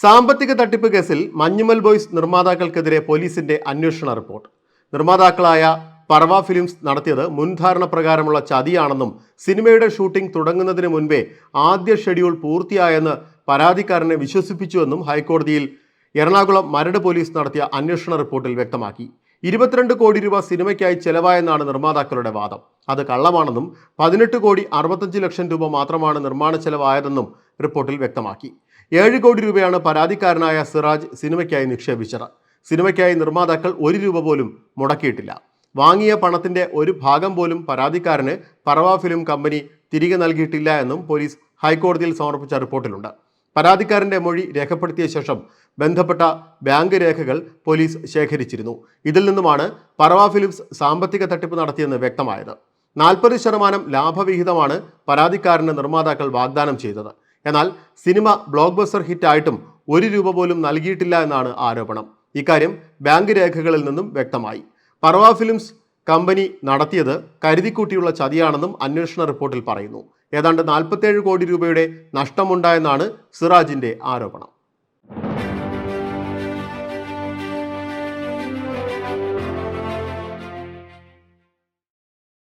സാമ്പത്തിക തട്ടിപ്പ് കേസിൽ മഞ്ഞുമൽ ബോയ്സ് നിർമ്മാതാക്കൾക്കെതിരെ പോലീസിന്റെ അന്വേഷണ റിപ്പോർട്ട്. നിർമ്മാതാക്കളായ പർവ ഫിലിംസ് നടത്തിയത് മുൻധാരണ പ്രകാരമുള്ള ചതിയാണെന്നും സിനിമയുടെ ഷൂട്ടിംഗ് തുടങ്ങുന്നതിന് മുൻപേ ആദ്യ ഷെഡ്യൂൾ പൂർത്തിയായെന്ന് പരാതിക്കാരനെ വിശ്വസിപ്പിച്ചുവെന്നും ഹൈക്കോടതിയിൽ എറണാകുളം മരട് പോലീസ് നടത്തിയ അന്വേഷണ റിപ്പോർട്ടിൽ വ്യക്തമാക്കി. ഇരുപത്തിരണ്ട് കോടി രൂപ സിനിമയ്ക്കായി ചെലവായെന്നാണ് നിർമ്മാതാക്കളുടെ വാദം. അത് കള്ളമാണെന്നും പതിനെട്ട് കോടി അറുപത്തഞ്ച് ലക്ഷം രൂപ മാത്രമാണ് നിർമ്മാണ ചെലവായതെന്നും റിപ്പോർട്ടിൽ വ്യക്തമാക്കി. ഏഴ് കോടി രൂപയാണ് പരാതിക്കാരനായ സിറാജ് സിനിമയ്ക്കായി നിക്ഷേപിച്ചത്. സിനിമയ്ക്കായി നിർമ്മാതാക്കൾ ഒരു രൂപ പോലും മുടക്കിയിട്ടില്ല. വാങ്ങിയ പണത്തിന്റെ ഒരു ഭാഗം പോലും പരാതിക്കാരന് പറവ ഫിലിം കമ്പനി തിരികെ നൽകിയിട്ടില്ല എന്നും പോലീസ് ഹൈക്കോടതിയിൽ സമർപ്പിച്ച റിപ്പോർട്ടിലുണ്ട്. പരാതിക്കാരന്റെ മൊഴി രേഖപ്പെടുത്തിയ ശേഷം ബന്ധപ്പെട്ട ബാങ്ക് രേഖകൾ പോലീസ് ശേഖരിച്ചിരുന്നു. ഇതിൽ നിന്നുമാണ് പറവ ഫിലിംസ് സാമ്പത്തിക തട്ടിപ്പ് നടത്തിയെന്ന് വ്യക്തമായത്. നാൽപ്പത് ശതമാനം ലാഭവിഹിതമാണ് പരാതിക്കാരന് നിർമ്മാതാക്കൾ വാഗ്ദാനം ചെയ്തത്. എന്നാൽ സിനിമ ബ്ലോക്ക് ബസ്റ്റർ ഹിറ്റായിട്ടും ഒരു രൂപ പോലും നൽകിയിട്ടില്ല എന്നാണ് ആരോപണം. ഇക്കാര്യം ബാങ്ക് രേഖകളിൽ നിന്നും വ്യക്തമായി. പറവ ഫിലിംസ് കമ്പനി നടത്തിയത് കരുതിക്കൂട്ടിയുള്ള ചതിയാണെന്നും അന്വേഷണ റിപ്പോർട്ടിൽ പറയുന്നു. ഏതാണ്ട് നാൽപ്പത്തേഴ് കോടി രൂപയുടെ നഷ്ടമുണ്ടായെന്നാണ് സിറാജിന്റെ ആരോപണം.